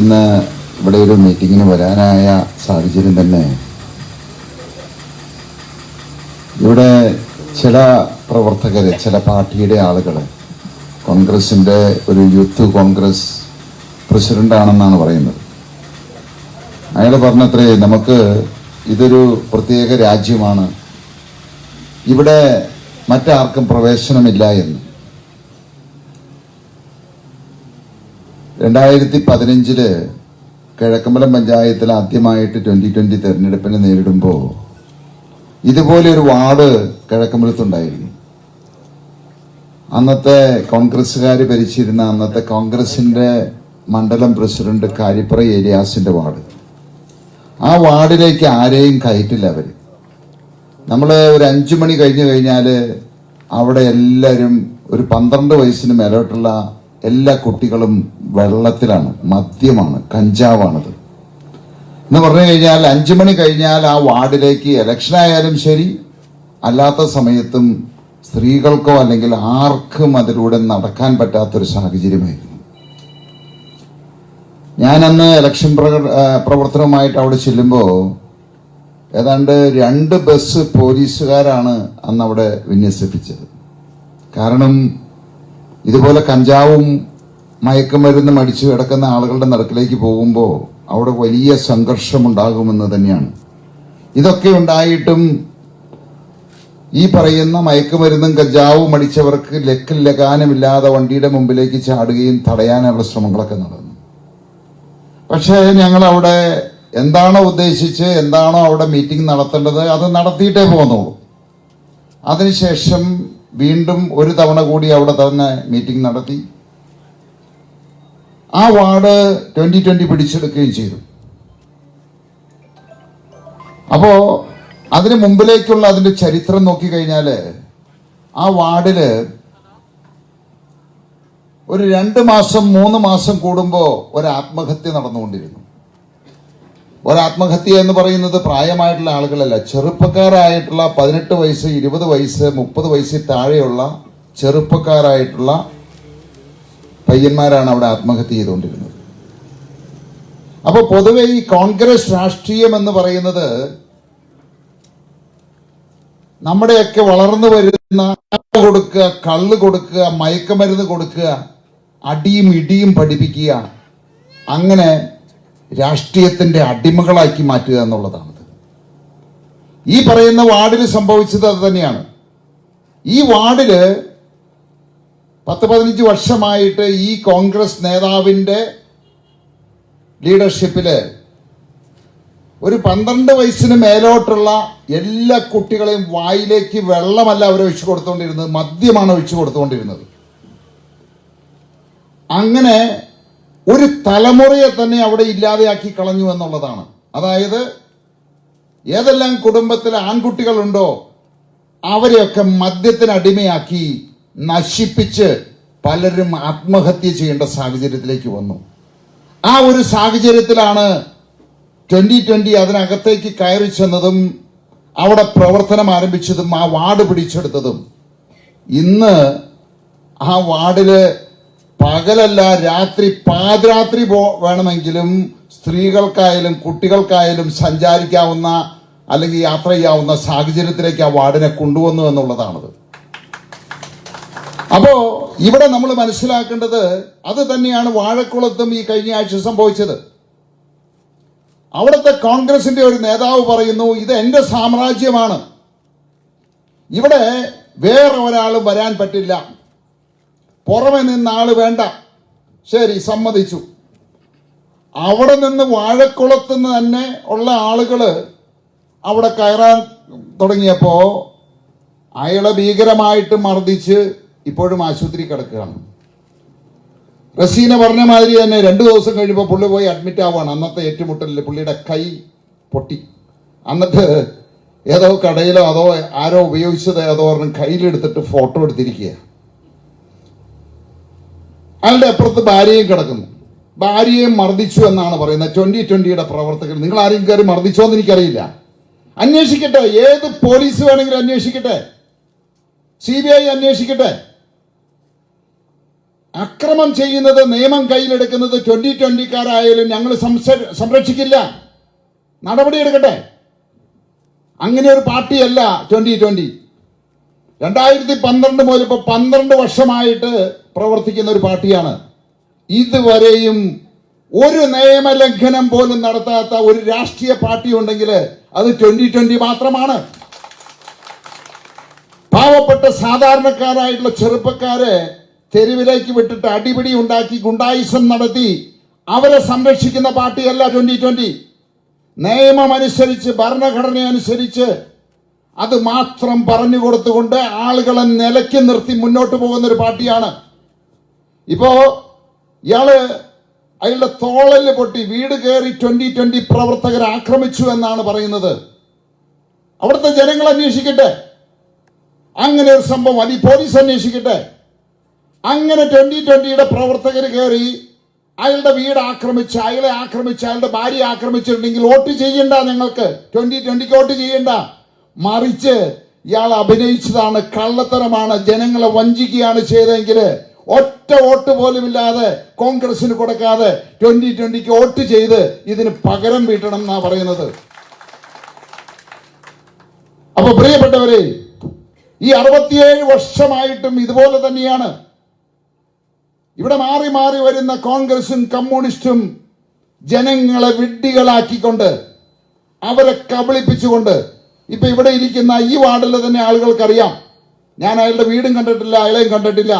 ഇന്ന് ഇവിടെ ഒരു മീറ്റിങ്ങിന് വരാനായ സാഹചര്യം തന്നെ. ഇവിടെ ചില പ്രവർത്തകര് ചില പാർട്ടിയുടെ ആളുകൾ കോൺഗ്രസിന്റെ ഒരു യൂത്ത് കോൺഗ്രസ് പ്രസിഡന്റ് ആണെന്നാണ് പറയുന്നത്. അയാൾ പറഞ്ഞത്രേ നമുക്ക് ഇതൊരു പ്രത്യേക രാജ്യമാണ്. ഇവിടെ മറ്റാർക്കും പ്രവേശനമില്ല എന്ന്. രണ്ടായിരത്തി പതിനഞ്ചിൽ കിഴക്കമ്പലം പഞ്ചായത്തിൽ ആദ്യമായിട്ട് ട്വന്റി ട്വന്റി തെരഞ്ഞെടുപ്പിനെ നേരിടുമ്പോൾ ഇതുപോലെ ഒരു വാർഡ് കിഴക്കമ്പലത്തുണ്ടായിരുന്നു. അന്നത്തെ കോൺഗ്രസ്സുകാർ ഭരിച്ചിരുന്ന അന്നത്തെ കോൺഗ്രസിന്റെ മണ്ഡലം പ്രസിഡന്റ് കാരിപ്പറ ഏരിയാസിന്റെ വാർഡ്. ആ വാർഡിലേക്ക് ആരെയും കയറ്റില്ല അവർ. നമ്മൾ ഒരു അഞ്ചു മണി കഴിഞ്ഞു കഴിഞ്ഞാൽ അവിടെ എല്ലാവരും ഒരു പന്ത്രണ്ട് വയസ്സിന് മേലോട്ടുള്ള എല്ലാ കുട്ടികളും വെള്ളത്തിലാണ് മദ്യമാണ് കഞ്ചാവാണത്. എന്ന് പറഞ്ഞു കഴിഞ്ഞാൽ അഞ്ചു മണി കഴിഞ്ഞാൽ ആ വാർഡിലേക്ക് ഇലക്ഷൻ ആയാലും ശരി അല്ലാത്ത സമയത്തും സ്ത്രീകൾക്കോ അല്ലെങ്കിൽ ആർക്കും അതിലൂടെ നടക്കാൻ പറ്റാത്തൊരു സാഹചര്യമായിരുന്നു. ഞാൻ അന്ന് ഇലക്ഷൻ പ്രവർത്തനവുമായിട്ട് അവിടെ ചെല്ലുമ്പോൾ ഏതാണ്ട് രണ്ട് ബസ് പോലീസുകാരാണ് അന്ന് അവിടെ വിന്യസിപ്പിച്ചത്. കാരണം ഇതുപോലെ കഞ്ചാവും മയക്കുമരുന്നും അടിച്ചു കിടക്കുന്ന ആളുകളുടെ നടുക്കിലേക്ക് പോകുമ്പോൾ അവിടെ വലിയ സംഘർഷമുണ്ടാകുമെന്ന് തന്നെയാണ്. ഇതൊക്കെ ഉണ്ടായിട്ടും ഈ പറയുന്ന മയക്കുമരുന്നും കഞ്ചാവും അടിച്ചവർക്ക് ലക്കിൽ ലഗാനമില്ലാതെ വണ്ടിയുടെ മുമ്പിലേക്ക് ചാടുകയും തടയാനുള്ള ശ്രമങ്ങളൊക്കെ നടന്നു. പക്ഷേ ഞങ്ങൾ അവിടെ എന്താണോ ഉദ്ദേശിച്ച് എന്താണോ അവിടെ മീറ്റിംഗ് നടത്തേണ്ടത് അത് നടത്തിയിട്ടേ പോന്നുള്ളൂ അതിനുശേഷം വീണ്ടും ഒരു തവണ കൂടി അവിടെ തന്നെ മീറ്റിംഗ് നടത്തി. ആ വാർഡ് ട്വന്റി ട്വന്റി പിടിച്ചെടുക്കുകയും ചെയ്തു. അപ്പോ അതിന് മുമ്പിലേക്കുള്ള അതിന്റെ ചരിത്രം നോക്കിക്കഴിഞ്ഞാൽ ആ വാർഡിൽ ഒരു രണ്ട് മാസം മൂന്ന് മാസം കൂടുമ്പോ ഒരു ആത്മഹത്യ നടന്നുകൊണ്ടിരുന്നു. ഒരാത്മഹത്യ എന്ന് പറയുന്നത് പ്രായമായിട്ടുള്ള ആളുകളല്ല. ചെറുപ്പക്കാരായിട്ടുള്ള പതിനെട്ട് വയസ്സ് ഇരുപത് വയസ്സ് മുപ്പത് വയസ്സിൽ താഴെയുള്ള ചെറുപ്പക്കാരായിട്ടുള്ള പയ്യന്മാരാണ് അവിടെ ആത്മഹത്യ ചെയ്തുകൊണ്ടിരുന്നത്. അപ്പോൾ പൊതുവെ ഈ കോൺഗ്രസ് രാഷ്ട്രീയം എന്ന് പറയുന്നത് നമ്മുടെയൊക്കെ വളർന്നു വരുന്ന കൊടുക്കുക കള്ള് കൊടുക്കുക മയക്കമരുന്ന് കൊടുക്കുക അടിയും ഇടിയും പഠിപ്പിക്കുക അങ്ങനെ രാഷ്ട്രീയത്തിന്റെ അടിമകളാക്കി മാറ്റുക എന്നുള്ളതാണ് ഈ പറയുന്ന വാർഡിൽ സംഭവിച്ചത് അത് തന്നെയാണ്. ഈ വാർഡിൽ പത്ത് പതിനഞ്ച് വർഷമായിട്ട് ഈ കോൺഗ്രസ് നേതാവിന്റെ ലീഡർഷിപ്പിൽ ഒരു പന്ത്രണ്ട് വയസ്സിന് മേലോട്ടുള്ള എല്ലാ കുട്ടികളെയും വായിലേക്ക് വെള്ളമല്ല അവർ ഒഴിച്ചു കൊടുത്തുകൊണ്ടിരുന്നത് മദ്യമാണ് ഒഴിച്ചു കൊടുത്തുകൊണ്ടിരുന്നത് അങ്ങനെ ഒരു തലമുറയെ തന്നെ അവിടെ ഇല്ലാതെയാക്കി കളഞ്ഞു എന്നുള്ളതാണ്. അതായത് ഏതെല്ലാം കുടുംബത്തിൽ ആൺകുട്ടികളുണ്ടോ അവരെയൊക്കെ മദ്യത്തിന് അടിമയാക്കി നശിപ്പിച്ച് പലരും ആത്മഹത്യ ചെയ്യേണ്ട സാഹചര്യത്തിലേക്ക് വന്നു. ആ ഒരു സാഹചര്യത്തിലാണ് ട്വന്റി ട്വന്റി അതിനകത്തേക്ക് കയറി ചെന്നതും അവിടെ പ്രവർത്തനം ആരംഭിച്ചതും ആ വാർഡ് പിടിച്ചെടുത്തതും. ഇന്ന് ആ വാർഡിൽ പകലല്ല രാത്രി പാതിരാത്രി പോ വേണമെങ്കിലും സ്ത്രീകൾക്കായാലും കുട്ടികൾക്കായാലും സഞ്ചാരിക്കാവുന്ന അല്ലെങ്കിൽ യാത്ര ചെയ്യാവുന്ന സാഹചര്യത്തിലേക്ക് ആ വാർഡിനെ കൊണ്ടുവന്നു എന്നുള്ളതാണത്. അപ്പോ ഇവിടെ നമ്മൾ മനസ്സിലാക്കേണ്ടത് അത് തന്നെയാണ് വാഴക്കുളത്തും ഈ കഴിഞ്ഞ ആഴ്ച സംഭവിച്ചത്. അവിടുത്തെ കോൺഗ്രസിന്റെ ഒരു നേതാവ് പറയുന്നു ഇത് എന്റെ സാമ്രാജ്യമാണ്. ഇവിടെ വേറെ ഒരാളും വരാൻ പറ്റില്ല. പുറമെ നിന്ന് ആൾ വേണ്ട. ശരി സമ്മതിച്ചു. അവിടെ നിന്ന് വാഴക്കുളത്ത് നിന്ന് തന്നെ ഉള്ള ആളുകൾ അവിടെ കയറാൻ തുടങ്ങിയപ്പോ അയാളെ ഭീകരമായിട്ട് മർദ്ദിച്ച് ഇപ്പോഴും ആശുപത്രി കിടക്കുകയാണ്. റസീന പറഞ്ഞ മാതിരി തന്നെ രണ്ടു ദിവസം കഴിയുമ്പോൾ പുള്ളി പോയി അഡ്മിറ്റ് ആവുകയാണ്. അന്നത്തെ ഏറ്റുമുട്ടലിൽ പുള്ളിയുടെ കൈ പൊട്ടി. എന്നിട്ട് ഏതോ കടയിലോ അതോ ആരോ ഉപയോഗിച്ചത് ഏതോ പറഞ്ഞ് കയ്യിലെടുത്തിട്ട് ഫോട്ടോ എടുത്തിരിക്കുക അയാളുടെ അപ്പുറത്ത് ഭാര്യയും കിടക്കുന്നു. ഭാര്യയെ മർദ്ദിച്ചു എന്നാണ് പറയുന്നത്. ട്വന്റി ട്വന്റിയുടെ പ്രവർത്തകർ. നിങ്ങൾ ആരെയും കയറി മർദ്ദിച്ചോ എന്ന് എനിക്കറിയില്ല. അന്വേഷിക്കട്ടെ. ഏത് പോലീസ് വേണമെങ്കിലും അന്വേഷിക്കട്ടെ. സി ബി ഐ അന്വേഷിക്കട്ടെ. അക്രമം ചെയ്യുന്നത് നിയമം കയ്യിലെടുക്കുന്നത് ട്വന്റി ട്വന്റിക്കാരായാലും ഞങ്ങൾ സംരക്ഷിക്കില്ല. നടപടിയെടുക്കട്ടെ അങ്ങനെ ഒരു പാർട്ടിയല്ല ട്വന്റി ട്വന്റി രണ്ടായിരത്തി പന്ത്രണ്ട് മുതൽ ഇപ്പൊ പന്ത്രണ്ട് വർഷമായിട്ട് പ്രവർത്തിക്കുന്ന ഒരു പാർട്ടിയാണ്. ഇതുവരെയും ഒരു നിയമലംഘനം പോലും നടത്താത്ത ഒരു രാഷ്ട്രീയ പാർട്ടി ഉണ്ടെങ്കിൽ അത് ട്വന്റി ട്വന്റി മാത്രമാണ്. പാവപ്പെട്ട സാധാരണക്കാരായിട്ടുള്ള ചെറുപ്പക്കാരെ തെരുവിലേക്ക് വിട്ടിട്ട് അടിപിടി ഉണ്ടാക്കി ഗുണ്ടായിസം നടത്തി അവരെ സംരക്ഷിക്കുന്ന പാർട്ടിയല്ല ട്വന്റി ട്വന്റി നിയമമനുസരിച്ച് ഭരണഘടന അനുസരിച്ച് അത് മാത്രം പറഞ്ഞു കൊടുത്തുകൊണ്ട് ആളുകളെ നിലയ്ക്ക് നിർത്തി മുന്നോട്ട് പോകുന്ന ഒരു പാർട്ടിയാണ്. ഇപ്പോ ഇയാൾ അയാളുടെ തോളൽ പൊട്ടി വീട് കയറി ട്വന്റി ട്വന്റി പ്രവർത്തകർ ആക്രമിച്ചു എന്നാണ് പറയുന്നത്. അവിടുത്തെ ജനങ്ങൾ അന്വേഷിക്കട്ടെ. അങ്ങനെ ഒരു സംഭവം അതി പോലീസ് അന്വേഷിക്കട്ടെ. അങ്ങനെ ട്വന്റി ട്വന്റിയുടെ പ്രവർത്തകർ കയറി അയാളുടെ വീട് ആക്രമിച്ച് അയാളെ ആക്രമിച്ച് അയാളുടെ ഭാര്യ ആക്രമിച്ചിട്ടുണ്ടെങ്കിൽ വോട്ട് ചെയ്യണ്ട നിങ്ങൾക്ക് ട്വന്റി ട്വന്റിക്ക് വോട്ട് ചെയ്യണ്ട. മറിച്ച് ഇയാൾ അഭിനയിച്ചതാണ് കള്ളത്തരമാണ്. ജനങ്ങളെ വഞ്ചിക്കുകയാണ് ചെയ്തതെങ്കിൽ ഒറ്റ വോട്ട് പോലും ഇല്ലാതെ കോൺഗ്രസിന് കൊടുക്കാതെ ട്വന്റി ട്വന്റിക്ക് വോട്ട് ചെയ്ത് ഇതിന് പകരം വീട്ടണം എന്നാ പറയുന്നത്. അപ്പൊ പ്രിയപ്പെട്ടവരെ ഈ അറുപത്തിയേഴ് വർഷമായിട്ടും ഇതുപോലെ തന്നെയാണ്. ഇവിടെ മാറി മാറി വരുന്ന കോൺഗ്രസും കമ്മ്യൂണിസ്റ്റും ജനങ്ങളെ വിഡ്ഢികളാക്കിക്കൊണ്ട് അവരെ കബളിപ്പിച്ചുകൊണ്ട് ഇപ്പൊ ഇവിടെ ഇരിക്കുന്ന ഈ വാർഡിലെ തന്നെ ആളുകൾക്കറിയാം. ഞാൻ അയാളുടെ വീടും കണ്ടിട്ടില്ല അയാളെയും കണ്ടിട്ടില്ല.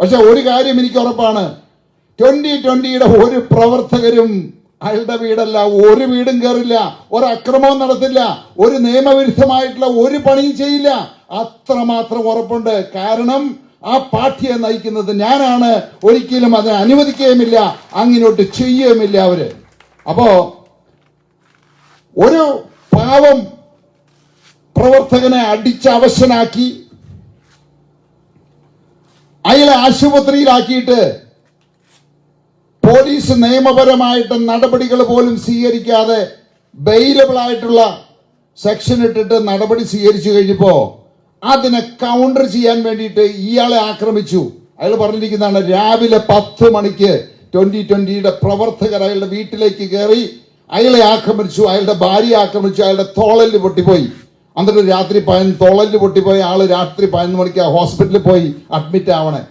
പക്ഷെ ഒരു കാര്യം എനിക്ക് ഉറപ്പാണ്. ട്വന്റി ട്വന്റിയുടെ ഒരു പ്രവർത്തകരും അയാളുടെ വീടല്ല ഒരു വീടും കയറില്ല ഒരു അക്രമവും നടത്തില്ല ഒരു നിയമവിരുദ്ധമായിട്ടുള്ള ഒരു പണിയും ചെയ്യില്ല. അത്രമാത്രം ഉറപ്പുണ്ട്. കാരണം ആ പാർട്ടിയെ നയിക്കുന്നത് ഞാനാണ്. ഒരിക്കലും അതിനെ അനുവദിക്കുകയുമില്ല അങ്ങനോട്ട് ചെയ്യുകയുമില്ല അവർ. അപ്പോ ഒരു പാവം പ്രവർത്തകനെ അടിച്ച് അവശനാക്കി അയാളെ ആശുപത്രിയിലാക്കിയിട്ട് പോലീസ് നിയമപരമായിട്ട് നടപടികൾ പോലും സ്വീകരിക്കാതെ ബെയിലബിൾ ആയിട്ടുള്ള സെക്ഷൻ ഇട്ടിട്ട് നടപടി സ്വീകരിച്ചു കഴിഞ്ഞപ്പോ അതിനെ കൗണ്ടർ ചെയ്യാൻ വേണ്ടിയിട്ട് ഇയാളെ ആക്രമിച്ചു. അയാൾ പറഞ്ഞിരിക്കുന്നതാണ് രാവിലെ പത്ത് മണിക്ക് ട്വന്റി ട്വന്റിയുടെ പ്രവർത്തകർ അയാളുടെ വീട്ടിലേക്ക് കയറി അയാളെ ആക്രമിച്ചു അയാളുടെ ഭാര്യ ആക്രമിച്ചു അയാളുടെ തോളൽ പൊട്ടിപ്പോയി. എന്നിട്ട് രാത്രി പതിനൊന്ന് തൊളൽ പൊട്ടിപ്പോയി. ആൾ രാത്രി പതിനൊന്ന് മണിക്ക് ഹോസ്പിറ്റലിൽ പോയി അഡ്മിറ്റ് ആവണേ.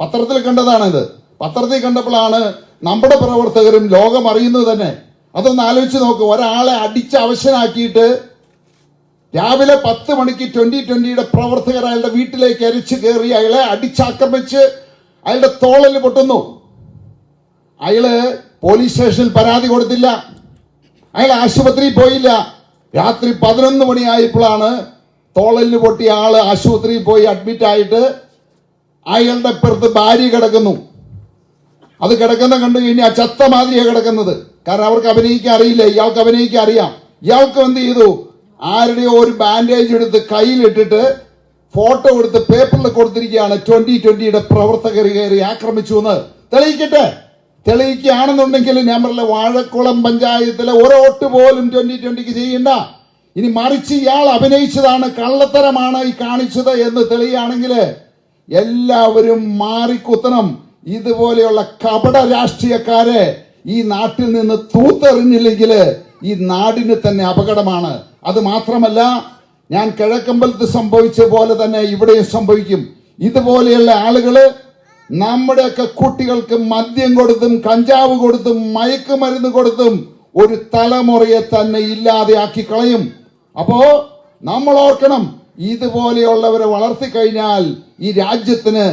പത്രത്തിൽ കണ്ടതാണ് ഇത് പത്രത്തിൽ കണ്ടപ്പോഴാണ് നമ്മുടെ പ്രവർത്തകരും ലോകം അറിയുന്നത് തന്നെ. അതൊന്ന് ആലോചിച്ച് നോക്ക്. ഒരാളെ അടിച്ച് അവശനാക്കിയിട്ട് രാവിലെ പത്ത് മണിക്ക് ട്വന്റി ട്വന്റിയുടെ പ്രവർത്തകർ അയാളുടെ വീട്ടിലേക്ക് അരിച്ചു കയറി അയാളെ അടിച്ചാക്രമിച്ച് അയാളുടെ തോളൽ പൊട്ടുന്നു. അയാൾ പോലീസ് സ്റ്റേഷനിൽ പരാതി കൊടുത്തില്ല. അയാൾ ആശുപത്രിയിൽ പോയില്ല. രാത്രി പതിനൊന്ന് മണിയായപ്പോഴാണ് തോളലിന് പൊട്ടിയ ആൾ ആശുപത്രിയിൽ പോയി അഡ്മിറ്റ് ആയിട്ട് അയാളുടെ അപ്പുറത്ത് ഭാര്യ കിടക്കുന്നു. അത് കിടക്കുന്ന കണ്ടു കഴിഞ്ഞാൽ ചത്ത മാതിരിയാണ് കിടക്കുന്നത്. കാരണം അവർക്ക് അഭിനയിക്കാൻ അറിയില്ല. ഇയാൾക്ക് അഭിനയിക്കാൻ അറിയാം. ഇയാൾക്ക് എന്ത് ചെയ്തു? ആരുടെയോ ഒരു ബാൻഡേജ് എടുത്ത് കയ്യിലിട്ടിട്ട് ഫോട്ടോ എടുത്ത് പേപ്പറിൽ കൊടുത്തിരിക്കുകയാണ്. ട്വന്റി ട്വന്റിയുടെ പ്രവർത്തകർ കയറി ആക്രമിച്ചു എന്ന്. തെളിയിക്കട്ടെ? തെളിയിക്കുകയാണെന്നുണ്ടെങ്കിൽ ഞാൻ വാഴക്കുളം പഞ്ചായത്തിലെ ഒരു വോട്ട് പോലും ട്വന്റി ട്വന്റിക്ക് ചെയ്യണ്ട. ഇനി മറിച്ച് ഇയാൾ അഭിനയിച്ചതാണ് കള്ളത്തരമാണ് ഈ കാണിച്ചത് എന്ന് തെളിയുകയാണെങ്കിൽ എല്ലാവരും മാറിക്കുത്തണം. ഇതുപോലെയുള്ള കപട രാഷ്ട്രീയക്കാരെ ഈ നാട്ടിൽ നിന്ന് തൂത്തെറിഞ്ഞില്ലെങ്കിൽ ഈ നാടിന് തന്നെ അപകടമാണ്. അത് മാത്രമല്ല ഞാൻ കിഴക്കമ്പലത്ത് സംഭവിച്ച പോലെ തന്നെ ഇവിടെയും സംഭവിക്കും. ഇതുപോലെയുള്ള ആളുകൾ നമ്മുടെയൊക്കെ കുട്ടികൾക്ക് മദ്യം കൊടുത്തും കഞ്ചാവ് കൊടുത്തും മയക്കുമരുന്ന് കൊടുത്തും ഒരു തലമുറയെ തന്നെ ഇല്ലാതെയാക്കി കളയും. അപ്പോ നമ്മൾ ഓർക്കണം ഇതുപോലെയുള്ളവരെ വളർത്തി കഴിഞ്ഞാൽ ഈ രാജ്യത്തിന്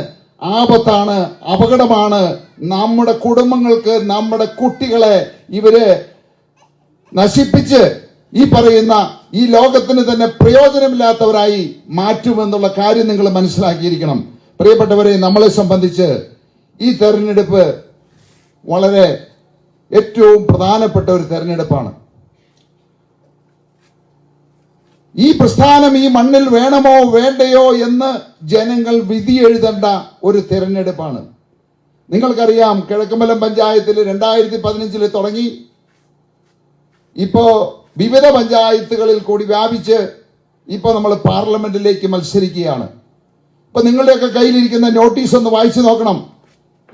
ആപത്താണ് അപകടമാണ്. നമ്മുടെ കുടുംബങ്ങൾക്ക് നമ്മുടെ കുട്ടികളെ ഇവർ നശിപ്പിച്ച് ഈ പറയുന്ന ഈ ലോകത്തിന് തന്നെ പ്രയോജനമില്ലാത്തവരായി മാറ്റുമെന്നുള്ള കാര്യം നിങ്ങൾ മനസ്സിലാക്കിയിരിക്കണം. പ്രിയപ്പെട്ടവരെ നമ്മളെ സംബന്ധിച്ച് ഈ തെരഞ്ഞെടുപ്പ് വളരെ ഏറ്റവും പ്രധാനപ്പെട്ട ഒരു തെരഞ്ഞെടുപ്പാണ്. ഈ പ്രസ്ഥാനം ഈ മണ്ണിൽ വേണമോ വേണ്ടയോ എന്ന് ജനങ്ങൾ വിധി എഴുതേണ്ട ഒരു തെരഞ്ഞെടുപ്പാണ്. നിങ്ങൾക്കറിയാം കിഴക്കമ്പലം പഞ്ചായത്തിൽ രണ്ടായിരത്തി പതിനഞ്ചിൽ തുടങ്ങി. ഇപ്പോ വിവിധ പഞ്ചായത്തുകളിൽ കൂടി വ്യാപിച്ച് ഇപ്പൊ നമ്മൾ പാർലമെന്റിലേക്ക് മത്സരിക്കുകയാണ്. ഇപ്പൊ നിങ്ങളുടെയൊക്കെ കയ്യിലിരിക്കുന്ന നോട്ടീസ് ഒന്ന് വായിച്ചു നോക്കണം.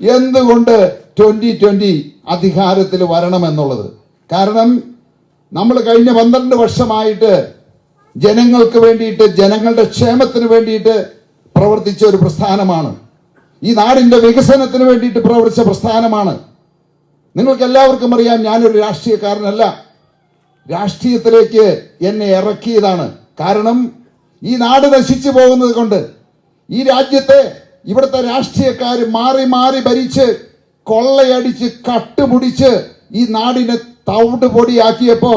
എന്തുകൊണ്ട് ട്വന്റി ട്വന്റി അധികാരത്തിൽ വരണം എന്നുള്ളത് കാരണം നമ്മൾ കഴിഞ്ഞ പന്ത്രണ്ട് വർഷമായിട്ട് ജനങ്ങൾക്ക് വേണ്ടിയിട്ട് ജനങ്ങളുടെ ക്ഷേമത്തിന് വേണ്ടിയിട്ട് പ്രവർത്തിച്ച ഒരു പ്രസ്ഥാനമാണ്. ഈ നാടിന്റെ വികസനത്തിന് വേണ്ടിയിട്ട് പ്രവർത്തിച്ച പ്രസ്ഥാനമാണ്. നിങ്ങൾക്ക് എല്ലാവർക്കും അറിയാം ഞാനൊരു രാഷ്ട്രീയക്കാരനല്ല. രാഷ്ട്രീയത്തിലേക്ക് എന്നെ ഇറക്കിയതാണ്. കാരണം ഈ നാട് നശിച്ചു പോകുന്നത് കൊണ്ട് ഈ രാജ്യത്തെ ഇവിടുത്തെ രാഷ്ട്രീയക്കാർ മാറി മാറി ഭരിച്ച് കൊള്ളയടിച്ച് കട്ടുപിടിച്ച് ഈ നാടിനെ തവിട് പൊടിയാക്കിയപ്പോ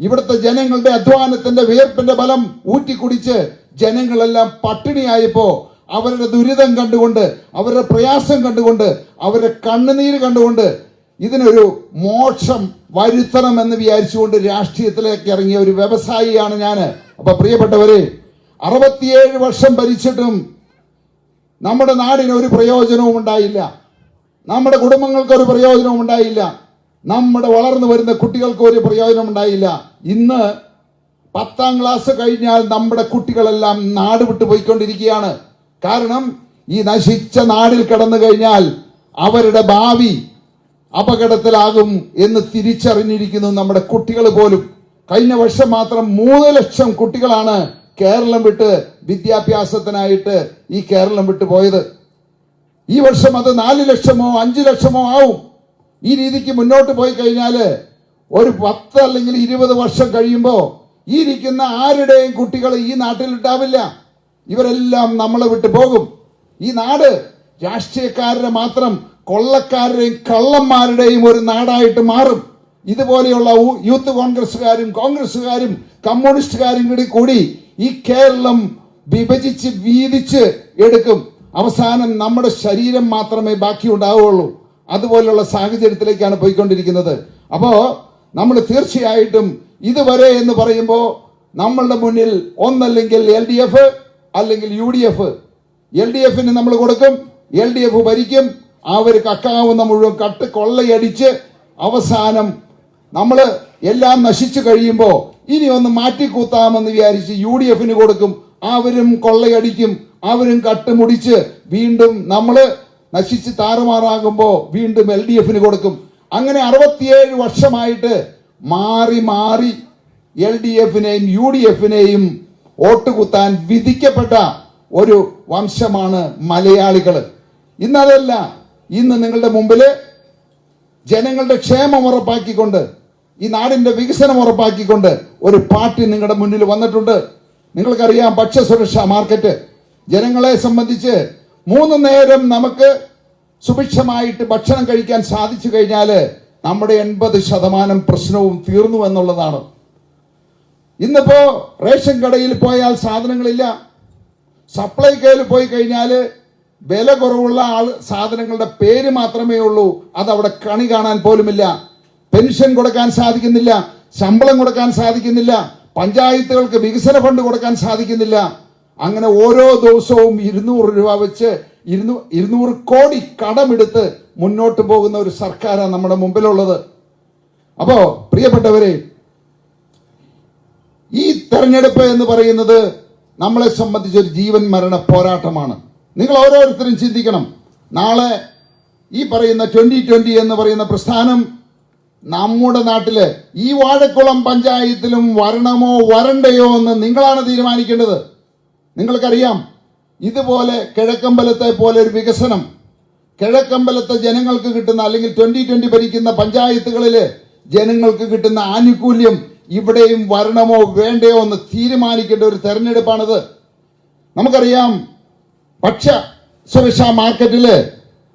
ഇവിടുത്തെ ജനങ്ങളുടെ അധ്വാനത്തിന്റെ വിയർപ്പിന്റെ ബലം ഊറ്റിക്കുടിച്ച് ജനങ്ങളെല്ലാം പട്ടിണിയായപ്പോ അവരുടെ ദുരിതം കണ്ടുകൊണ്ട് അവരുടെ പ്രയാസം കണ്ടുകൊണ്ട് അവരുടെ കണ്ണുനീര് കണ്ടുകൊണ്ട് ഇതിനൊരു മോക്ഷം വരുത്തണം എന്ന് വിചാരിച്ചുകൊണ്ട് രാഷ്ട്രീയത്തിലേക്ക് ഇറങ്ങിയ ഒരു വ്യവസായിയാണ് ഞാൻ അപ്പൊ പ്രിയപ്പെട്ടവരെ അറുപത്തിയേഴ് വർഷം ഭരിച്ചിട്ടും നമ്മുടെ നാടിന് ഒരു പ്രയോജനവും ഉണ്ടായില്ല. നമ്മുടെ കുടുംബങ്ങൾക്ക് ഒരു പ്രയോജനവും ഉണ്ടായില്ല. നമ്മുടെ വളർന്നു വരുന്ന കുട്ടികൾക്ക് ഒരു പ്രയോജനം ഉണ്ടായില്ല. ഇന്ന് പത്താം ക്ലാസ് കഴിഞ്ഞാൽ നമ്മുടെ കുട്ടികളെല്ലാം നാട് വിട്ടു പോയിക്കൊണ്ടിരിക്കുകയാണ്. കാരണം ഈ നശിച്ച നാടിൽ കടന്നു കഴിഞ്ഞാൽ അവരുടെ ഭാവി അപകടത്തിലാകും എന്ന് തിരിച്ചറിഞ്ഞിരിക്കുന്നു നമ്മുടെ കുട്ടികൾ പോലും. കഴിഞ്ഞ വർഷം മാത്രം മൂന്ന് ലക്ഷം കുട്ടികളാണ് കേരളം വിട്ട് വിദ്യാഭ്യാസത്തിനായിട്ട് ഈ കേരളം വിട്ട് പോയത്. ഈ വർഷം അത് നാല് ലക്ഷമോ അഞ്ചു ലക്ഷമോ ആവും. ഈ രീതിക്ക് മുന്നോട്ട് പോയി കഴിഞ്ഞാൽ ഒരു പത്ത് അല്ലെങ്കിൽ ഇരുപത് വർഷം കഴിയുമ്പോൾ ഈ ഇരിക്കുന്ന ആരുടെയും കുട്ടികൾ ഈ നാട്ടിൽ ഉണ്ടാവില്ല ഇവരെല്ലാം നമ്മളെ വിട്ടു പോകും. ഈ നാട് രാഷ്ട്രീയക്കാരുടെ മാത്രം കൊള്ളക്കാരുടെയും കള്ളന്മാരുടെയും ഒരു നാടായിട്ട് മാറും. ഇതുപോലെയുള്ള യൂത്ത് കോൺഗ്രസ്സുകാരും കോൺഗ്രസ്സുകാരും കമ്മ്യൂണിസ്റ്റുകാരും കൂടി കൂടി ഈ കേരളം വിഭജിച്ച് വീതിച്ച് എടുക്കും. അവസാനം നമ്മുടെ ശരീരം മാത്രമേ ബാക്കി ഉണ്ടാവുകയുള്ളൂ അതുപോലുള്ള സാഹചര്യത്തിലേക്കാണ് പോയിക്കൊണ്ടിരിക്കുന്നത്. അപ്പോൾ നമ്മൾ തീർച്ചയായിട്ടും ഇതുവരെ എന്ന് പറയുമ്പോൾ നമ്മളുടെ മുന്നിൽ ഒന്നല്ലെങ്കിൽ എൽ ഡി എഫ് അല്ലെങ്കിൽ U D F. L D എഫിന് നമ്മൾ കൊടുക്കും എൽ ഡി എഫ് ഭരിക്കും. അവർ കക്കാവുന്ന മുഴുവൻ കട്ട് കൊള്ളയടിച്ച് അവസാനം നമ്മൾ എല്ലാം നശിച്ചു കഴിയുമ്പോൾ ഇനി ഒന്ന് മാറ്റിക്കൂത്താമെന്ന് വിചാരിച്ച് യു ഡി എഫിന് കൊടുക്കും. അവരും കൊള്ളയടിക്കും. അവരും കട്ടുമുടിച്ച് വീണ്ടും നമ്മൾ നശിച്ച് താറുമാറാകുമ്പോൾ വീണ്ടും എൽ ഡി എഫിന് കൊടുക്കും. അങ്ങനെ അറുപത്തിയേഴ് വർഷമായിട്ട് മാറി മാറി എൽ ഡി എഫിനെയും യു ഡി എഫിനെയും വോട്ട് കുത്താൻ വിധിക്കപ്പെട്ട ഒരു വംശമാണ് മലയാളികൾ ഇന്നതല്ല ഇന്ന് നിങ്ങളുടെ മുമ്പിൽ ജനങ്ങളുടെ ക്ഷേമം ഉറപ്പാക്കിക്കൊണ്ട് ഈ നാടിന്റെ വികസനം ഉറപ്പാക്കിക്കൊണ്ട് ഒരു പാർട്ടി നിങ്ങളുടെ മുന്നിൽ വന്നിട്ടുണ്ട്. നിങ്ങൾക്കറിയാം ഭക്ഷ്യസുരക്ഷാ മാർക്കറ്റ്. ജനങ്ങളെ സംബന്ധിച്ച് മൂന്ന് നേരം നമുക്ക് സുഭിക്ഷമായിട്ട് ഭക്ഷണം കഴിക്കാൻ സാധിച്ചു കഴിഞ്ഞാൽ നമ്മുടെ എൺപത് ശതമാനം പ്രശ്നവും തീർന്നു എന്നുള്ളതാണ്. ഇന്നിപ്പോ റേഷൻ കടയിൽ പോയാൽ സാധനങ്ങളില്ല. സപ്ലൈ സപ്ലൈകോയിൽ പോയി കഴിഞ്ഞാൽ വില കുറവുള്ള ആൾ സാധനങ്ങളുടെ പേര് മാത്രമേ ഉള്ളൂ. അത് കണി കാണാൻ പോലുമില്ല. പെൻഷൻ കൊടുക്കാൻ സാധിക്കുന്നില്ല. ശമ്പളം കൊടുക്കാൻ സാധിക്കുന്നില്ല. പഞ്ചായത്തുകൾക്ക് വികസന ഫണ്ട് കൊടുക്കാൻ സാധിക്കുന്നില്ല. അങ്ങനെ ഓരോ ദിവസവും ഇരുന്നൂറ് രൂപ വെച്ച് ഇരുന്നൂ ഇരുന്നൂറ് കോടി കടമെടുത്ത് മുന്നോട്ട് പോകുന്ന ഒരു സർക്കാരാണ് നമ്മുടെ മുമ്പിലുള്ളത്. അപ്പോ പ്രിയപ്പെട്ടവരെ ഈ തെരഞ്ഞെടുപ്പ് എന്ന് പറയുന്നത് നമ്മളെ സംബന്ധിച്ചൊരു ജീവൻ മരണ പോരാട്ടമാണ്. നിങ്ങൾ ഓരോരുത്തരും ചിന്തിക്കണം. നാളെ ഈ പറയുന്ന ട്വന്റി ട്വന്റി എന്ന് പറയുന്ന പ്രസ്ഥാനം നമ്മുടെ നാട്ടിൽ ഈ വാഴക്കുളം പഞ്ചായത്തിലും വരണമോ വരണ്ടയോ എന്ന് നിങ്ങളാണ് തീരുമാനിക്കേണ്ടത്. നിങ്ങൾക്കറിയാം ഇതുപോലെ കിഴക്കമ്പലത്തെ പോലെ ഒരു വികസനം കിഴക്കമ്പലത്തെ ജനങ്ങൾക്ക് കിട്ടുന്ന അല്ലെങ്കിൽ ട്വന്റി ട്വന്റി ഭരിക്കുന്ന പഞ്ചായത്തുകളിൽ ജനങ്ങൾക്ക് കിട്ടുന്ന ആനുകൂല്യം ഇവിടെയും വരണമോ വേണ്ടയോ എന്ന് തീരുമാനിക്കേണ്ട ഒരു തെരഞ്ഞെടുപ്പാണിത്. നമുക്കറിയാം ഭക്ഷ്യ സുരക്ഷാ മാർക്കറ്റിൽ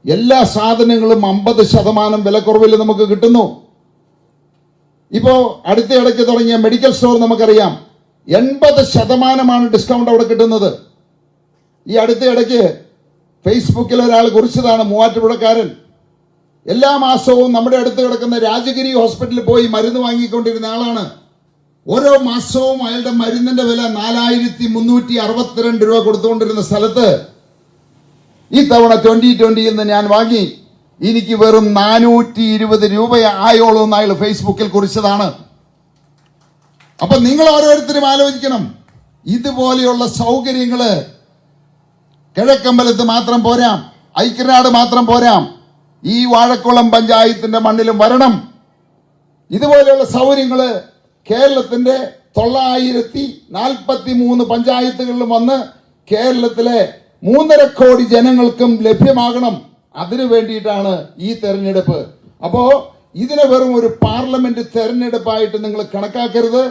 എല്ലാ സാധനങ്ങളും അമ്പത് ശതമാനം വിലക്കുറവിൽ നമുക്ക് കിട്ടുന്നു. ഇപ്പോ അടുത്ത ഇടയ്ക്ക് തുടങ്ങിയ മെഡിക്കൽ സ്റ്റോർ നമുക്കറിയാം. എൺപത് ശതമാനമാണ് ഡിസ്കൗണ്ട് അവിടെ കിട്ടുന്നത്. ഈ അടുത്ത ഇടയ്ക്ക് ഫേസ്ബുക്കിൽ ഒരാൾ കുറിച്ചതാണ് മൂവാറ്റുപുഴക്കാരൻ. എല്ലാ മാസവും നമ്മുടെ അടുത്ത് കിടക്കുന്ന രാജഗിരി ഹോസ്പിറ്റലിൽ പോയി മരുന്ന് വാങ്ങിക്കൊണ്ടിരുന്ന ആളാണ്. ഓരോ മാസവും അയാളുടെ മരുന്നിന്റെ വില നാലായിരത്തി മുന്നൂറ്റി അറുപത്തിരണ്ട് രൂപ കൊടുത്തുകൊണ്ടിരുന്ന സ്ഥലത്ത് ഈ തവണ ട്വന്റി ട്വന്റിയിൽ നിന്ന് ഞാൻ വാങ്ങി. എനിക്ക് വെറും നാനൂറ്റി ഇരുപത് രൂപ ആയോളൂ എന്ന് അയാൾ ഫേസ്ബുക്കിൽ കുറിച്ചതാണ്. അപ്പൊ നിങ്ങൾ ഓരോരുത്തരും ആലോചിക്കണം. ഇതുപോലെയുള്ള സൗകര്യങ്ങൾ കിഴക്കമ്പലത്ത് മാത്രം പോരാം. ഐക്യനാട് മാത്രം പോരാം. ഈ വാഴക്കുളം പഞ്ചായത്തിന്റെ മണ്ണിലും വരണം. ഇതുപോലെയുള്ള സൗകര്യങ്ങൾ കേരളത്തിന്റെ തൊള്ളായിരത്തി നാൽപ്പത്തി മൂന്ന് പഞ്ചായത്തുകളിലും വന്ന് കേരളത്തിലെ മൂന്നര കോടി ജനങ്ങൾക്കും ലഭ്യമാകണം. അതിനു വേണ്ടിയിട്ടാണ് ഈ തെരഞ്ഞെടുപ്പ്. അപ്പോ ഇതിനെ വെറും ഒരു പാർലമെന്റ് തെരഞ്ഞെടുപ്പായിട്ട് നിങ്ങൾ കണക്കാക്കരുത്.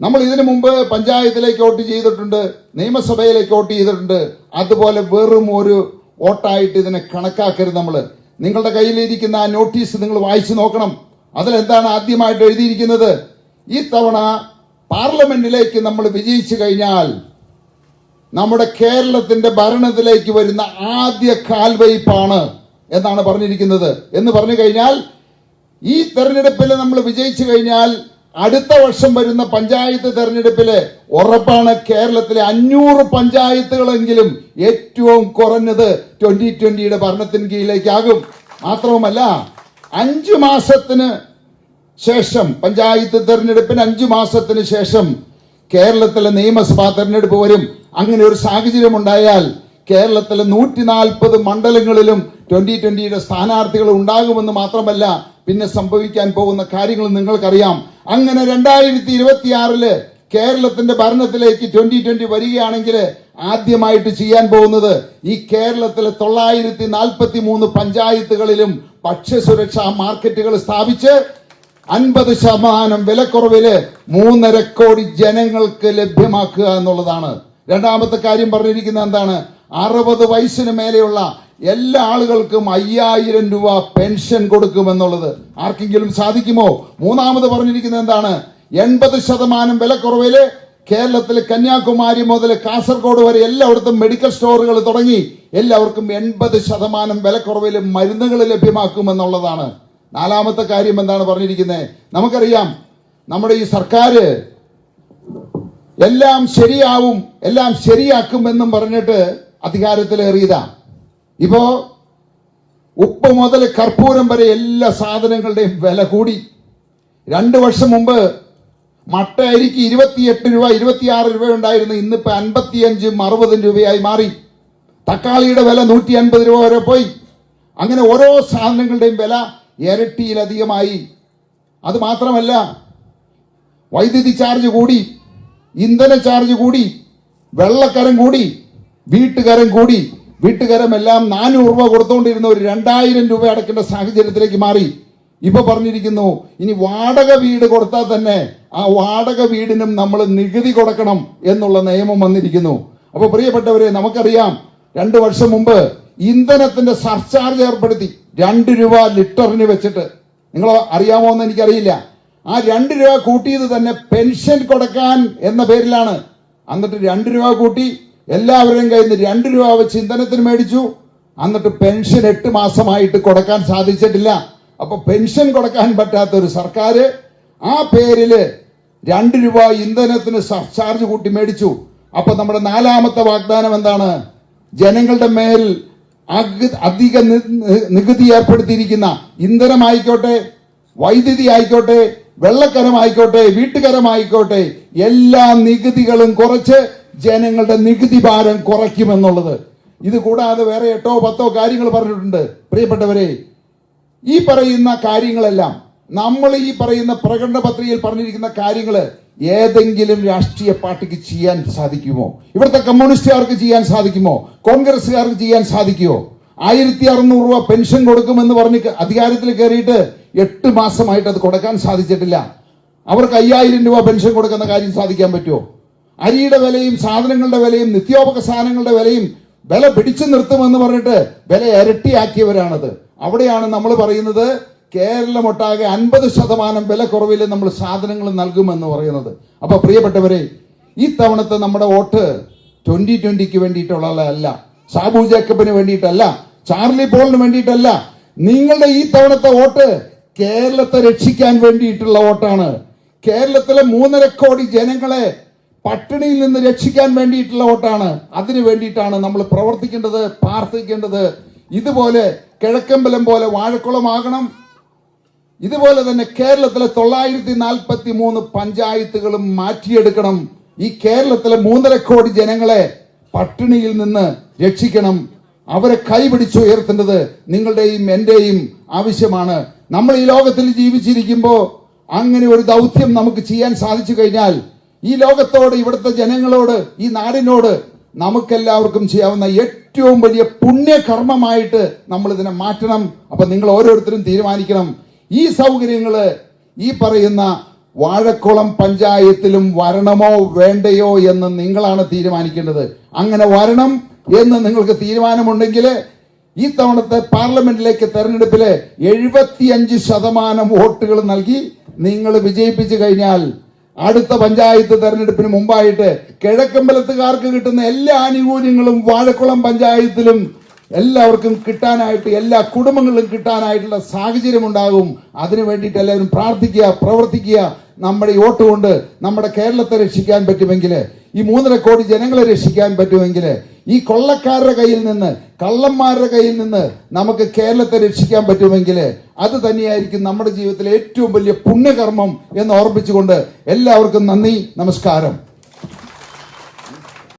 നമ്മൾ ഇതിനു മുമ്പ് പഞ്ചായത്തിലേക്ക് വോട്ട് ചെയ്തിട്ടുണ്ട് നിയമസഭയിലേക്ക് വോട്ട് ചെയ്തിട്ടുണ്ട്. അതുപോലെ വെറും ഒരു വോട്ടായിട്ട് ഇതിനെ കണക്കാക്കരുത് നമ്മൾ നിങ്ങളുടെ കയ്യിലിരിക്കുന്ന ആ നോട്ടീസ് നിങ്ങൾ വായിച്ചു നോക്കണം. അതിലെന്താണ് ആദ്യമായിട്ട് എഴുതിയിരിക്കുന്നത്? ഈ തവണ പാർലമെന്റിലേക്ക് നമ്മൾ വിജയിച്ചു കഴിഞ്ഞാൽ നമ്മുടെ കേരളത്തിന്റെ ഭരണത്തിലേക്ക് വരുന്ന ആദ്യ കാൽവയ്പാണ് എന്നാണ് പറഞ്ഞിരിക്കുന്നത്. എന്ന് പറഞ്ഞു കഴിഞ്ഞാൽ ഈ തെരഞ്ഞെടുപ്പിൽ നമ്മൾ വിജയിച്ചു കഴിഞ്ഞാൽ അടുത്ത വർഷം വരുന്ന പഞ്ചായത്ത് തെരഞ്ഞെടുപ്പിൽ ഉറപ്പാണ് കേരളത്തിലെ അഞ്ഞൂറ് പഞ്ചായത്തുകളെങ്കിലും ഏറ്റവും കുറഞ്ഞത് ട്വന്റി ട്വന്റിയുടെ ഭരണത്തിന് കീഴിലേക്കാകും. മാത്രവുമല്ല അഞ്ചു മാസത്തിന് ശേഷം പഞ്ചായത്ത് തെരഞ്ഞെടുപ്പിന് അഞ്ചു മാസത്തിന് ശേഷം കേരളത്തിലെ നിയമസഭാ തെരഞ്ഞെടുപ്പ് വരും. അങ്ങനെ ഒരു സാഹചര്യം ഉണ്ടായാൽ കേരളത്തിലെ നൂറ്റി നാൽപ്പത് മണ്ഡലങ്ങളിലും ട്വന്റി ട്വന്റിയുടെ സ്ഥാനാർത്ഥികൾ ഉണ്ടാകുമെന്ന് മാത്രമല്ല പിന്നെ സംഭവിക്കാൻ പോകുന്ന കാര്യങ്ങൾ നിങ്ങൾക്കറിയാം. അങ്ങനെ രണ്ടായിരത്തി ഇരുപത്തിയാറിൽ കേരളത്തിന്റെ ഭരണത്തിലേക്ക് ട്വന്റി ട്വന്റി വരികയാണെങ്കിൽ ആദ്യമായിട്ട് ചെയ്യാൻ പോകുന്നത് ഈ കേരളത്തിലെ തൊള്ളായിരത്തി നാൽപ്പത്തി മൂന്ന് പഞ്ചായത്തുകളിലും ഭക്ഷ്യസുരക്ഷാ മാർക്കറ്റുകൾ സ്ഥാപിച്ച് അൻപത് ശതമാനം വിലക്കുറവിൽ മൂന്നര കോടി ജനങ്ങൾക്ക് ലഭ്യമാക്കുക എന്നുള്ളതാണ്. രണ്ടാമത്തെ കാര്യം പറഞ്ഞിരിക്കുന്നത് എന്താണ്? അറുപത് വയസ്സിന് മേലെയുള്ള എല്ലാ ആളുകൾക്കും അയ്യായിരം രൂപ പെൻഷൻ കൊടുക്കുമെന്നുള്ളത്. ആർക്കെങ്കിലും സാധിക്കുമോ? മൂന്നാമത് പറഞ്ഞിരിക്കുന്നത് എന്താണ്? എൺപത് ശതമാനം വിലക്കുറവിൽ കേരളത്തിലെ കന്യാകുമാരി മുതൽ കാസർഗോഡ് വരെ എല്ലായിടത്തും മെഡിക്കൽ സ്റ്റോറുകൾ തുടങ്ങി എല്ലാവർക്കും എൺപത് ശതമാനം വിലക്കുറവിൽ മരുന്നുകൾ ലഭ്യമാക്കുമെന്നുള്ളതാണ്. നാലാമത്തെ കാര്യം എന്താണ് പറഞ്ഞിരിക്കുന്നത്? നമുക്കറിയാം നമ്മുടെ ഈ സർക്കാർ എല്ലാം ശരിയാവും എല്ലാം ശരിയാക്കും ശരിയാക്കുമെന്നും പറഞ്ഞിട്ട് അധികാരത്തിലേറിയതാ. ഇപ്പോ ഉപ്പ് മുതൽ കർപ്പൂരം വരെ എല്ലാ സാധനങ്ങളുടെയും വില കൂടി. രണ്ട് വർഷം മുമ്പ് മട്ട അരിക്ക് ഇരുപത്തിയെട്ട് രൂപ ഇരുപത്തിയാറ് രൂപ ഉണ്ടായിരുന്നു. ഇന്നിപ്പോ അൻപത്തിയഞ്ചും അറുപതും രൂപയായി മാറി. തക്കാളിയുടെ വില നൂറ്റി അൻപത് രൂപ വരെ പോയി. അങ്ങനെ ഓരോ സാധനങ്ങളുടെയും വില ഇരട്ടിയിലധികമായി. അതുമാത്രമല്ല വൈദ്യുതി ചാർജ് കൂടി ഇന്ധന ചാർജ് കൂടി വെള്ളക്കരം കൂടി വീട്ടുകരം കൂടി വീട്ടുകരം എല്ലാം നാനൂറ് രൂപ കൊടുത്തുകൊണ്ടിരുന്ന ഒരു രണ്ടായിരം രൂപ അടക്കേണ്ട സാഹചര്യത്തിലേക്ക് മാറി. ഇപ്പൊ പറഞ്ഞിരിക്കുന്നു ഇനി വാടക വീട് കൊടുത്താൽ തന്നെ ആ വാടക വീടിനും നമ്മൾ നികുതി കൊടുക്കണം എന്നുള്ള നിയമം വന്നിരിക്കുന്നു. അപ്പോൾ പ്രിയപ്പെട്ടവരെ നമുക്കറിയാം രണ്ടു വർഷം മുമ്പ് ഇന്ധനത്തിന്റെ സർചാർജ് ഏർപ്പെടുത്തി. രണ്ട് രൂപ ലിറ്ററിന് വെച്ചിട്ട്. നിങ്ങൾ അറിയാമോ എന്ന് എനിക്കറിയില്ല. ആ രണ്ട് രൂപ കൂട്ടിയത് തന്നെ പെൻഷൻ കൊടുക്കാൻ എന്ന പേരിലാണ്. എന്നിട്ട് രണ്ട് രൂപ കൂട്ടി എല്ലാവരുടെയും കയ്യിൽ നിന്ന് രണ്ട് രൂപ വെച്ച് ഇന്ധനത്തിന് മേടിച്ചു. എന്നിട്ട് പെൻഷൻ എട്ട് മാസമായിട്ട് കൊടുക്കാൻ സാധിച്ചിട്ടില്ല. അപ്പൊ പെൻഷൻ കൊടുക്കാൻ പറ്റാത്ത ഒരു സർക്കാർ ആ പേരിൽ രണ്ട് രൂപ ഇന്ധനത്തിന് സർചാർജ് കൂട്ടി മേടിച്ചു. അപ്പൊ നമ്മുടെ നാലാമത്തെ വാഗ്ദാനം എന്താണ്? ജനങ്ങളുടെ മേൽ അധിക നികുതി ഏർപ്പെടുത്തിയിരിക്കുന്ന ഇന്ധനമായിക്കോട്ടെ വൈദ്യുതി ആയിക്കോട്ടെ വെള്ളക്കരമായിക്കോട്ടെ വീട്ടുകരമായിക്കോട്ടെ എല്ലാ നികുതികളും കുറച്ച് ജനങ്ങളുടെ നികുതി ഭാരം കുറയ്ക്കുമെന്നുള്ളത്. ഇത് കൂടാതെ വേറെ എട്ടോ പത്തോ കാര്യങ്ങൾ പറഞ്ഞിട്ടുണ്ട്. പ്രിയപ്പെട്ടവരെ ഈ പറയുന്ന കാര്യങ്ങളെല്ലാം നമ്മൾ ഈ പറയുന്ന പ്രകടന പത്രികയിൽ പറഞ്ഞിരിക്കുന്ന കാര്യങ്ങൾ ഏതെങ്കിലും രാഷ്ട്രീയ പാർട്ടിക്ക് ചെയ്യാൻ സാധിക്കുമോ? ഇവിടുത്തെ കമ്മ്യൂണിസ്റ്റുകാർക്ക് ചെയ്യാൻ സാധിക്കുമോ? കോൺഗ്രസ്സുകാർക്ക് ചെയ്യാൻ സാധിക്കുമോ? ആയിരത്തി അറുന്നൂറ് രൂപ പെൻഷൻ കൊടുക്കുമെന്ന് പറഞ്ഞ് അധികാരത്തിൽ കയറിയിട്ട് എട്ട് മാസമായിട്ട് അത് കൊടുക്കാൻ സാധിച്ചിട്ടില്ല. അവർക്ക് അയ്യായിരം രൂപ പെൻഷൻ കൊടുക്കുന്ന കാര്യം സാധിക്കാൻ പറ്റുമോ? അരിയുടെ വിലയും സാധനങ്ങളുടെ വിലയും നിത്യോപക സാധനങ്ങളുടെ വിലയും വില പിടിച്ചു നിർത്തുമെന്ന് പറഞ്ഞിട്ട് വില ഇരട്ടിയാക്കിയവരാണത്. അവിടെയാണ് നമ്മൾ പറയുന്നത് കേരളം ഒട്ടാകെ അൻപത് ശതമാനം വില കുറവിൽ നമ്മൾ സാധനങ്ങൾ നൽകുമെന്ന് പറയുന്നത്. അപ്പൊ പ്രിയപ്പെട്ടവരെ ഈ തവണത്തെ നമ്മുടെ വോട്ട് ട്വന്റി ട്വന്റിക്ക് വേണ്ടിയിട്ടുള്ളതല്ല. സാബു ജേക്കബിന് വേണ്ടിയിട്ടല്ല ചാർലി പോളിന് വേണ്ടിയിട്ടല്ല. നിങ്ങളുടെ ഈ തവണത്തെ വോട്ട് കേരളത്തെ രക്ഷിക്കാൻ വേണ്ടിയിട്ടുള്ള വോട്ടാണ്. കേരളത്തിലെ മൂന്നര കോടി ജനങ്ങളെ പട്ടിണിയിൽ നിന്ന് രക്ഷിക്കാൻ വേണ്ടിയിട്ടുള്ള വോട്ടാണ്. അതിനു വേണ്ടിയിട്ടാണ് നമ്മൾ പ്രവർത്തിക്കേണ്ടത് പ്രാർത്ഥിക്കേണ്ടത്. ഇതുപോലെ കിഴക്കമ്പലം പോലെ വാഴക്കുളമാകണം ഇതുപോലെ തന്നെ കേരളത്തിലെ തൊള്ളായിരത്തി നാൽപ്പത്തി മൂന്ന് പഞ്ചായത്തുകളും മാറ്റിയെടുക്കണം. ഈ കേരളത്തിലെ മൂന്നര കോടി ജനങ്ങളെ പട്ടിണിയിൽ നിന്ന് രക്ഷിക്കണം. അവരെ കൈപിടിച്ചുയർത്തേണ്ടത് നിങ്ങളുടെയും എന്റെയും ആവശ്യമാണ്. നമ്മൾ ഈ ലോകത്തിൽ ജീവിച്ചിരിക്കുമ്പോൾ അങ്ങനെ ഒരു ദൗത്യം നമുക്ക് ചെയ്യാൻ സാധിച്ചു കഴിഞ്ഞാൽ ഈ ലോകത്തോട് ഇവിടുത്തെ ജനങ്ങളോട് ഈ നാടിനോട് നമുക്കെല്ലാവർക്കും ചെയ്യാവുന്ന ഏറ്റവും വലിയ പുണ്യകർമ്മമായിട്ട് നമ്മൾ ഇതിനെ മാറ്റണം. അപ്പൊ നിങ്ങൾ ഓരോരുത്തരും തീരുമാനിക്കണം. ഈ സൗകര്യങ്ങൾ ഈ പറയുന്ന വാഴക്കുളം പഞ്ചായത്തിലും വരണമോ വേണ്ടയോ എന്ന് നിങ്ങളാണ് തീരുമാനിക്കേണ്ടത്. അങ്ങനെ വരണം എന്ന് നിങ്ങൾക്ക് തീരുമാനമുണ്ടെങ്കിൽ ഈ തവണത്തെ പാർലമെന്റിലേക്ക് തെരഞ്ഞെടുപ്പിൽ എഴുപത്തിയഞ്ച് ശതമാനം വോട്ടുകൾ നൽകി നിങ്ങൾ വിജയിപ്പിച്ചു കഴിഞ്ഞാൽ അടുത്ത പഞ്ചായത്ത് തെരഞ്ഞെടുപ്പിന് മുമ്പായിട്ട് കിഴക്കമ്പലത്തുകാർക്ക് കിട്ടുന്ന എല്ലാ ആനുകൂല്യങ്ങളും വാഴക്കുളം പഞ്ചായത്തിലും എല്ലാവർക്കും കിട്ടാനായിട്ട് എല്ലാ കുടുംബങ്ങളിലും കിട്ടാനായിട്ടുള്ള സാഹചര്യം ഉണ്ടാകും. അതിനു വേണ്ടിയിട്ട് എല്ലാവരും പ്രാർത്ഥിക്കുക പ്രവർത്തിക്കുക. നമ്മുടെ വോട്ട് കൊണ്ട് നമ്മുടെ കേരളത്തെ രക്ഷിക്കാൻ പറ്റുമെങ്കിൽ ഈ മൂന്നര കോടി ജനങ്ങളെ രക്ഷിക്കാൻ പറ്റുമെങ്കിൽ ഈ കൊള്ളക്കാരുടെ കയ്യിൽ നിന്ന് കള്ളന്മാരുടെ കയ്യിൽ നിന്ന് നമുക്ക് കേരളത്തെ രക്ഷിക്കാൻ പറ്റുമെങ്കിൽ അത് തന്നെയായിരിക്കും നമ്മുടെ ജീവിതത്തിലെ ഏറ്റവും വലിയ പുണ്യകർമ്മം എന്ന് ഓർമ്മിച്ചുകൊണ്ട് എല്ലാവർക്കും നന്ദി നമസ്കാരം.